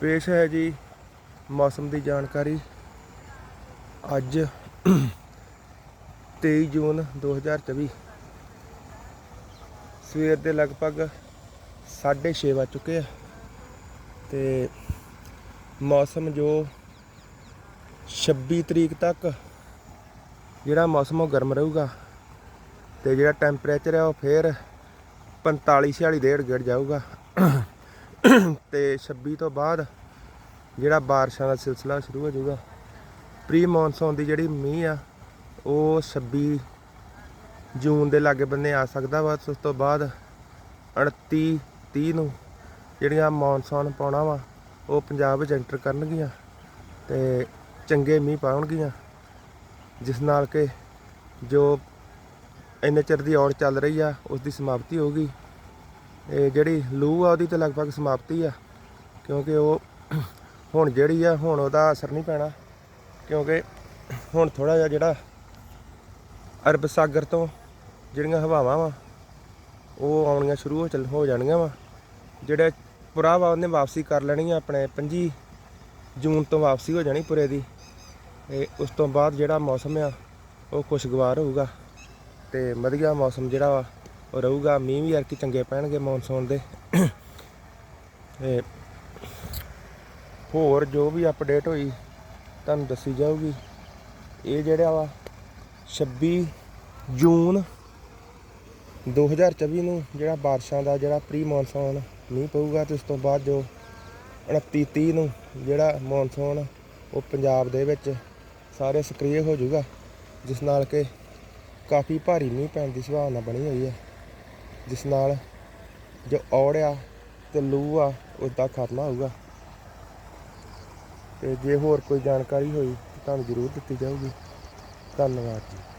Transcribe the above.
ਪੇਸ਼ ਹੈ ਜੀ ਮੌਸਮ ਦੀ ਜਾਣਕਾਰੀ। ਅੱਜ 23 ਜੂਨ 2024 ਸਵੇਰ ਦੇ ਲਗਭਗ 6:30 ਵੱਜ ਚੁੱਕੇ ਆ ਤੇ ਮੌਸਮ ਜੋ 26 ਤਰੀਕ ਤੱਕ ਜਿਹੜਾ ਮੌਸਮ ਉਹ ਗਰਮ ਰਹੂਗਾ ਤੇ ਜਿਹੜਾ ਟੈਂਪਰੇਚਰ ਹੈ ਉਹ ਫੇਰ 45 46 ਡੇਢ ਗਿਰ ਜਾਊਗਾ। ਤੇ 26 ਤੋਂ ਬਾਅਦ ਜਿਹੜਾ ਬਾਰਿਸ਼ਾਂ ਦਾ ਸਿਲਸਿਲਾ ਸ਼ੁਰੂ ਹੋ ਜਾਊਗਾ ਪ੍ਰੀ ਮੌਨਸੂਨ ਦੀ ਜਿਹੜੀ ਮੀਂਹ ਆ, ਉਹ 26 ਜੂਨ ਦੇ ਲਾਗੇ ਬੰਨੇ ਆ ਸਕਦਾ ਵਾ ਉਸ ਤੋਂ ਬਾਅਦ 29 30 ਨੂੰ ਜਿਹੜੀਆਂ ਮੌਨਸੂਨ ਪਾਉਣਾ ਵਾ, ਉਹ ਪੰਜਾਬ ਵਿੱਚ ਐਂਟਰ ਕਰਨਗੀਆਂ ਤੇ ਚੰਗੇ ਮੀਂਹ ਪਾਉਣਗੀਆਂ, ਜਿਸ ਨਾਲ ਕਿ ਜੋ ਇੰਨੇ ਚਿਰ ਦੀ ਔੜ ਚੱਲ ਰਹੀ ਆ, ਉਸ ਦੀ ਸਮਾਪਤੀ ਹੋਊਗੀ। ਇਹ ਜਿਹੜੀ ਲੂ ਆ, ਉਹਦੀ ਤੇ ਲਗਭਗ ਸਮਾਪਤੀ ਆ। ਕਿਉਂਕਿ ਉਹ ਹੁਣ ਜਿਹੜੀ ਆ, ਹੁਣ ਉਹਦਾ ਅਸਰ ਨਹੀਂ ਪੈਣਾ। ਕਿਉਂਕਿ ਹੁਣ ਥੋੜਾ ਜਿਹਾ ਜਿਹੜਾ ਅਰਬ ਸਾਗਰ ਤੋਂ ਜਿਹੜੀਆਂ ਹਵਾਵਾਂ ਵਾ, ਉਹ ਆਉਣੀਆਂ ਸ਼ੁਰੂ ਹੋ ਚੱਲ, ਹੋ ਜਾਣੀਆਂ ਵਾ। ਜਿਹੜੇ ਪੁਰਾ ਵਾ, ਉਹਨੇ ਵਾਪਸੀ ਕਰ ਲੈਣੀ ਆ ਆਪਣੇ 25 ਜੂਨ ਤੋਂ ਵਾਪਸੀ ਹੋ ਜਾਣੀ ਪੁਰੇ ਦੀ। ਤੇ ਉਸ ਤੋਂ ਬਾਅਦ ਜਿਹੜਾ ਮੌਸਮ ਆ, ਉਹ ਖੁਸ਼ਗਵਾਰ ਹੋਊਗਾ। ਤੇ ਵਧੀਆ ਮੌਸਮ ਜਿਹੜਾ ਵਾ ਉਹ ਰਹੂਗਾ, ਮੀਂਹ ਵੀ ਅਰਕੀ ਚੰਗੇ ਪੈਣਗੇ ਮੌਨਸੂਨ ਦੇ। ਤੇ ਹੋਰ ਜੋ ਵੀ ਅਪਡੇਟ ਹੋਈ, ਤੁਹਾਨੂੰ ਦੱਸੀ ਜਾਊਗੀ। ਇਹ ਜਿਹੜਾ ਵਾ 26 ਜੂਨ 2024 ਨੂੰ ਜਿਹੜਾ ਬਾਰਿਸ਼ਾਂ ਦਾ ਜਿਹੜਾ ਪ੍ਰੀ ਮੌਨਸੂਨ ਮੀਂਹ ਪਊਗਾ ਤੇ ਉਸ ਤੋਂ ਬਾਅਦ ਜੋ 29 30 ਨੂੰ ਜਿਹੜਾ ਮੌਨਸੂਨ, ਉਹ ਪੰਜਾਬ ਦੇ ਵਿੱਚ ਸਾਰੇ ਸਕਰੀਏ ਹੋ ਜਾਊਗਾ, ਜਿਸ ਨਾਲ ਕਿ ਕਾਫੀ ਭਾਰੀ ਮੀਂਹ ਪੈਣ ਦੀ ਸੰਭਾਵਨਾ ਬਣੀ ਹੋਈ ਹੈ। ਜਿਸ ਨਾਲ ਜੋ ਔੜ ਆ ਤੇ ਲੂ ਆ ਉਸਦਾ ਖਾਤਮਾ ਹੋਊਗਾ। ਤੇ ਜੇ ਹੋਰ ਕੋਈ ਜਾਣਕਾਰੀ ਹੋਈ ਤੁਹਾਨੂੰ ਜ਼ਰੂਰ ਦਿੱਤੀ ਜਾਊਗੀ। ਧੰਨਵਾਦ ਜੀ।